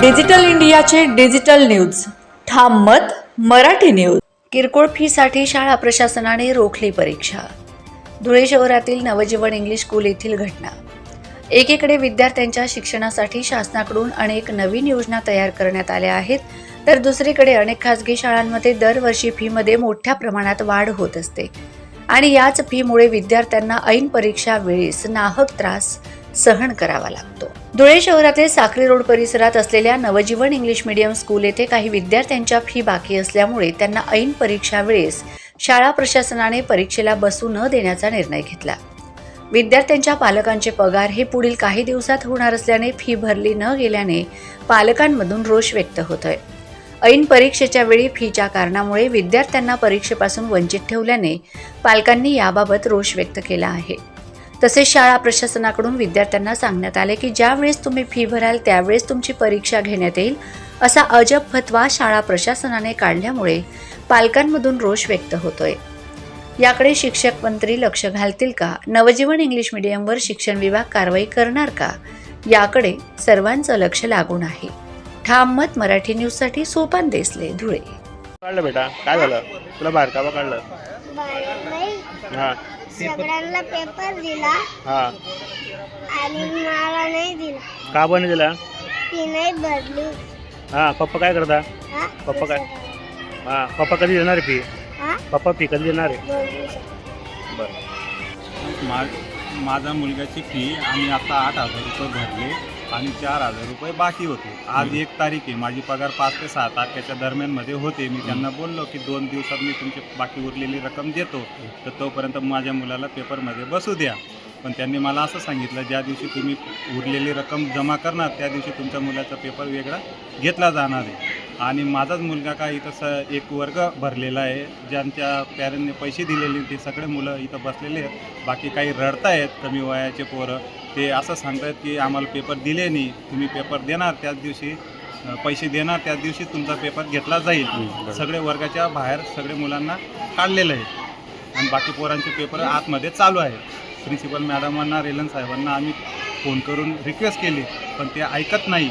Digital इंडियाचे digital news. ठाम मत मराठी न्यूज. किरकोळ फीसाठी शाळा प्रशासनाने रोखली परीक्षा. धुळे शहरातील नवजीवन इंग्लिश स्कूल येथील घटना. एकीकडे विद्यार्थ्यांच्या शिक्षणासाठी शासनाकडून अनेक नवीन योजना तयार करण्यात आल्या आहेत तर दुसरीकडे अनेक खासगी शाळांमध्ये दरवर्षी फीमध्ये मोठ्या प्रमाणात वाढ होत असते. आणि याच फीमुळे विद्यार्थ्यांना ऐन परीक्षा वेळेस नाहक त्रास सहन करावा लागतो. धुळे शहरातील साखरी रोड परिसरात असलेल्या नवजीवन इंग्लिश मीडियम स्कूल येथे काही विद्यार्थ्यांच्या फी बाकी असल्यामुळे त्यांना ऐन परीक्षा वेळेस शाळा प्रशासनाने परीक्षेला बसू न देण्याचा निर्णय घेतला. विद्यार्थ्यांच्या पालकांचे पगार हे पुढील काही दिवसात होणार असल्याने फी भरली न गेल्याने पालकांमधून रोष व्यक्त होतोय. ऐन परीक्षेच्या वेळी फीच्या कारणामुळे विद्यार्थ्यांना परीक्षेपासून वंचित ठेवल्याने पालकांनी याबाबत रोष व्यक्त केला आहे. तसेच शाळा प्रशासनाकडून विद्यार्थ्यांना सांगण्यात आले की ज्यावेळेस तुम्ही फी भराल त्यावेळेस तुमची परीक्षा घेण्यात येईल असा अजब फतवा शाळा प्रशासनाने काढल्यामुळे पालकांमधून रोष व्यक्त होतोय. याकडे शिक्षक मंत्री लक्ष घालतील का? नवजीवन इंग्लिश मीडियमवर शिक्षण विभाग कारवाई करणार का? याकडे सर्वांचं लक्ष लागून आहे. ठाम मत मराठी न्यूजसाठी सोपान देसले धुळे. काढलं बेटा. काय झालं? तुला बारकावा काढलं हा. सगळ्यांना पेपर दिला हा. आणि मला नाही दिला. का बने दिला? ती नाही भरली. हा पप्पा काय करता? हा? पप्पा काय? हा पप्पा कधी देणार आहे फी हा? पप्पा फी कधी देणार आहे? दोन दिवसात. बरं. मा माझ्या मुलग्याची फी आम्ही आता आठ हजार रुपये भरले. आणि चार हजार रुपये बाकी होते. आज एक तारीख आहे. माझी पगार पाच ते सहा तारखेच्या दरम्यानमध्ये होते. मी त्यांना बोललो की दोन दिवसात मी तुमची बाकी उरलेली रक्कम देतो. तर तोपर्यंत माझ्या मुलाला पेपरमध्ये बसू द्या. पण त्यांनी मला असं सांगितलं ज्या दिवशी तुम्ही उरलेली रक्कम जमा करणार त्या दिवशी तुमच्या मुलाचा पेपर वेगळा घेतला जाणार आहे. आणि माझाच मुलगा काय इथं स एक वर्ग भरलेला आहे. ज्यांच्या पॅरेंटने पैसे दिलेले ते सगळे मुलं इथं बसलेले आहेत. बाकी काही रडतायत कमी वयाचे पोरं. ते असं सांगतायत की आम्हाला पेपर दिले नाही. तुम्ही पेपर देणार त्याच दिवशी. पैसे देणार त्याच दिवशी तुमचा पेपर घेतला जाईल. सगळे वर्गाच्या बाहेर सगळे मुलांना काढलेलं आहे. आणि बाकी पोरांचे पेपर आतमध्ये चालू आहे प्रिन्सिपल मॅडमांना रेलन साहेबांना आम्ही फोन करून रिक्वेस्ट केली पण ते ऐकत नाही.